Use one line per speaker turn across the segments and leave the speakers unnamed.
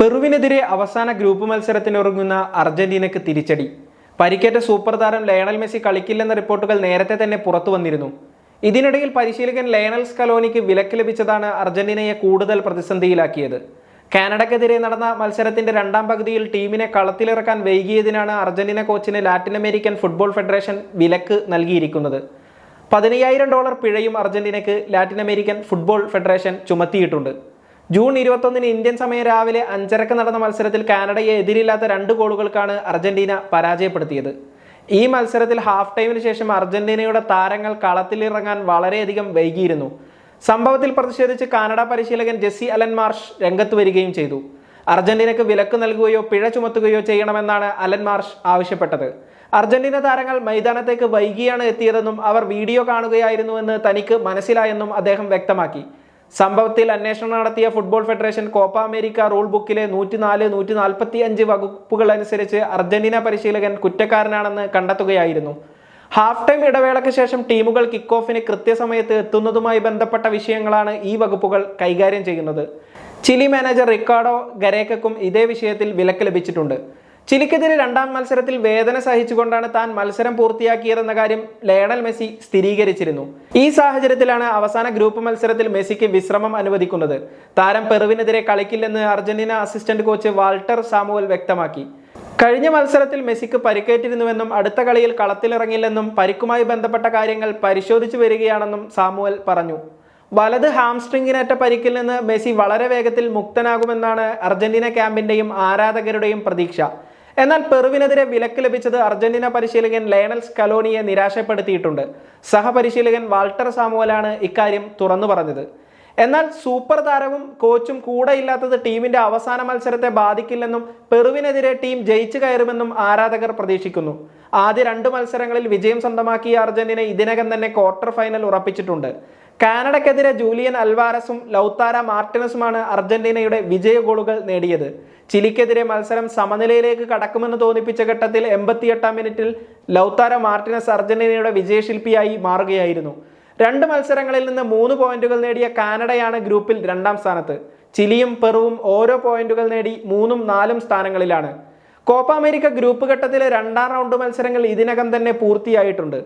പെറുവിനെതിരെ അവസാന ഗ്രൂപ്പ് മത്സരത്തിന് മത്സരത്തിനൊരുങ്ങുന്ന അർജന്റീനയ്ക്ക് തിരിച്ചടി. പരിക്കേറ്റ സൂപ്പർ താരം ലയണൽ മെസ്സി കളിക്കില്ലെന്ന റിപ്പോർട്ടുകൾ നേരത്തെ തന്നെ പുറത്തു വന്നിരുന്നു. ഇതിനിടയിൽ പരിശീലകൻ ലയണൽ സ്കലോനിക്ക് വിലക്ക് ലഭിച്ചതാണ് അർജന്റീനയെ കൂടുതൽ പ്രതിസന്ധിയിലാക്കിയത്. കാനഡക്കെതിരെ നടന്ന മത്സരത്തിന്റെ രണ്ടാം പകുതിയിൽ ടീമിനെ കളത്തിലിറക്കാൻ വൈകിയതിനാണ് അർജന്റീന കോച്ചിന് ലാറ്റിൻ അമേരിക്കൻ ഫുട്ബോൾ ഫെഡറേഷൻ വിലക്ക് നൽകിയിരിക്കുന്നത്. പതിനയ്യായിരം ഡോളർ പിഴയും അർജന്റീനയ്ക്ക് ലാറ്റിൻ അമേരിക്കൻ ഫുട്ബോൾ ഫെഡറേഷൻ ചുമത്തിയിട്ടുണ്ട്. ജൂൺ ഇരുപത്തൊന്നിന് ഇന്ത്യൻ സമയം രാവിലെ അഞ്ചരക്ക് നടന്ന മത്സരത്തിൽ കാനഡയെ എതിരില്ലാത്ത രണ്ട് ഗോളുകൾക്കാണ് അർജന്റീന പരാജയപ്പെടുത്തിയത്. ഈ മത്സരത്തിൽ ഹാഫ് ടൈമിന് ശേഷം അർജന്റീനയുടെ താരങ്ങൾ കളത്തിലിറങ്ങാൻ വളരെയധികം വൈകിയിരുന്നു. സംഭവത്തിൽ പ്രതിഷേധിച്ച് കാനഡ പരിശീലകൻ ജെസ്സി അലൻ മാർഷ് രംഗത്ത് വരികയും ചെയ്തു. അർജന്റീനയ്ക്ക് വിലക്ക് നൽകുകയോ പിഴ ചുമത്തുകയോ ചെയ്യണമെന്നാണ് അലൻ മാർഷ് ആവശ്യപ്പെട്ടത്. അർജന്റീന താരങ്ങൾ മൈതാനത്തേക്ക് വൈകിയാണ് എത്തിയതെന്നും അവർ വീഡിയോ കാണുകയായിരുന്നുവെന്ന് തനിക്ക് മനസ്സിലായെന്നും അദ്ദേഹം വ്യക്തമാക്കി. സംഭവത്തിൽ അന്വേഷണം നടത്തിയ football federation Copa America rule ബുക്കിലെ നൂറ്റിനാല് നൂറ്റി നാൽപ്പത്തി അഞ്ച് വകുപ്പുകൾ അനുസരിച്ച് അർജന്റീന പരിശീലകൻ കുറ്റക്കാരനാണെന്ന് കണ്ടെത്തുകയായിരുന്നു. ഹാഫ് ടൈം ഇടവേളയ്ക്ക് ശേഷം ടീമുകൾ കിക്ക് ഓഫിന് കൃത്യസമയത്ത് എത്തുന്നതുമായി ബന്ധപ്പെട്ട വിഷയങ്ങളാണ് ഈ വകുപ്പുകൾ കൈകാര്യം ചെയ്യുന്നത്. ചിലി മാനേജർ റിക്കാർഡോ ഗരേക്കും ഇതേ വിഷയത്തിൽ വിലക്ക് ലഭിച്ചിട്ടുണ്ട്. ചിലിക്കെതിരെ രണ്ടാം മത്സരത്തിൽ വേദന സഹിച്ചുകൊണ്ടാണ് താൻ മത്സരം പൂർത്തിയാക്കിയതെന്ന കാര്യം ലയണൽ മെസ്സി സ്ഥിരീകരിച്ചിരുന്നു. ഈ സാഹചര്യത്തിലാണ് അവസാന ഗ്രൂപ്പ് മത്സരത്തിൽ മെസ്സിക്ക് വിശ്രമം അനുവദിക്കുന്നത്. താരം പെറുവിനെതിരെ കളിക്കില്ലെന്ന് Argentina assistant coach Walter Samuel വ്യക്തമാക്കി. കഴിഞ്ഞ മത്സരത്തിൽ മെസ്സിക്ക് പരിക്കേറ്റിരുന്നുവെന്നും അടുത്ത കളിയിൽ കളത്തിലിറങ്ങില്ലെന്നും പരിക്കുമായി ബന്ധപ്പെട്ട കാര്യങ്ങൾ പരിശോധിച്ചു വരികയാണെന്നും സാമുവൽ പറഞ്ഞു. വലത് ഹാംസ്ട്രിങ്ങിനേറ്റ പരിക്കിൽ നിന്ന് മെസ്സി വളരെ വേഗത്തിൽ മുക്തനാകുമെന്നാണ് അർജന്റീന ക്യാമ്പിന്റെയും ആരാധകരുടെയും പ്രതീക്ഷ. എന്നാൽ പെറുവിനെതിരെ വിലക്ക് ലഭിച്ചത് അർജന്റീന പരിശീലകൻ ലയണൽ സ്കലോണിയെ നിരാശപ്പെടുത്തിയിട്ടുണ്ട്. സഹപരിശീലകൻ വാൾട്ടർ സാമുവലാണ് ഇക്കാര്യം തുറന്നു പറഞ്ഞത്. എന്നാൽ സൂപ്പർ താരവും കോച്ചും കൂടെ ഇല്ലാത്തത് ടീമിന്റെ അവസാന മത്സരത്തെ ബാധിക്കില്ലെന്നും പെറുവിനെതിരെ ടീം ജയിച്ചു കയറുമെന്നും ആരാധകർ പ്രതീക്ഷിക്കുന്നു. ആദ്യ രണ്ട് മത്സരങ്ങളിൽ വിജയം സ്വന്തമാക്കിയ അർജന്റീന ഇതിനകം തന്നെ ക്വാർട്ടർ ഫൈനൽ ഉറപ്പിച്ചിട്ടുണ്ട്. കാനഡയ്ക്കെതിരെ ജൂലിയൻ അൽവാരസും ലൗത്താര മാർട്ടിനസുമാണ് അർജന്റീനയുടെ വിജയ ഗോളുകൾ നേടിയത്. ചിലിക്കെതിരെ മത്സരം സമനിലയിലേക്ക് കടക്കുമെന്ന് തോന്നിപ്പിച്ച ഘട്ടത്തിൽ എൺപത്തിയെട്ടാം മിനിറ്റിൽ ലൗത്താര മാർട്ടിനസ് അർജന്റീനയുടെ വിജയശില്പിയായി മാറുകയായിരുന്നു. രണ്ട് മത്സരങ്ങളിൽ നിന്ന് മൂന്ന് പോയിന്റുകൾ നേടിയ കാനഡയാണ് ഗ്രൂപ്പിൽ രണ്ടാം സ്ഥാനത്ത്. ചിലിയും പെറുവും ഓരോ പോയിന്റുകൾ നേടി മൂന്നും നാലും സ്ഥാനങ്ങളിലാണ്. കോപ്പ അമേരിക്ക ഗ്രൂപ്പ് ഘട്ടത്തിലെ രണ്ടാം റൗണ്ട് മത്സരങ്ങൾ ഇതിനകം തന്നെ പൂർത്തിയായിട്ടുണ്ട്.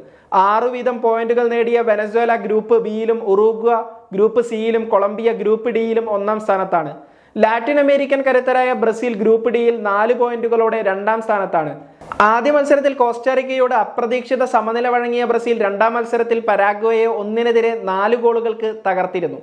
ആറു വീതം പോയിന്റുകൾ നേടിയ വെനസ്വേല ഗ്രൂപ്പ് ബിയിലും ഉറുഗ്വ ഗ്രൂപ്പ് സിയിലും കൊളംബിയ ഗ്രൂപ്പ് ഡിയിലും ഒന്നാം സ്ഥാനത്താണ്. ലാറ്റിൻ അമേരിക്കൻ കരുത്തരായ ബ്രസീൽ ഗ്രൂപ്പ് ഡിയിൽ നാല് പോയിന്റുകളോടെ രണ്ടാം സ്ഥാനത്താണ്. ആദ്യ മത്സരത്തിൽ കോസ്റ്റാറിക്കയോട് അപ്രതീക്ഷിത സമനില വഴങ്ങിയ ബ്രസീൽ രണ്ടാം മത്സരത്തിൽ പരാഗ്വയെ ഒന്നിനെതിരെ നാല് ഗോളുകൾക്ക് തകർത്തിരുന്നു.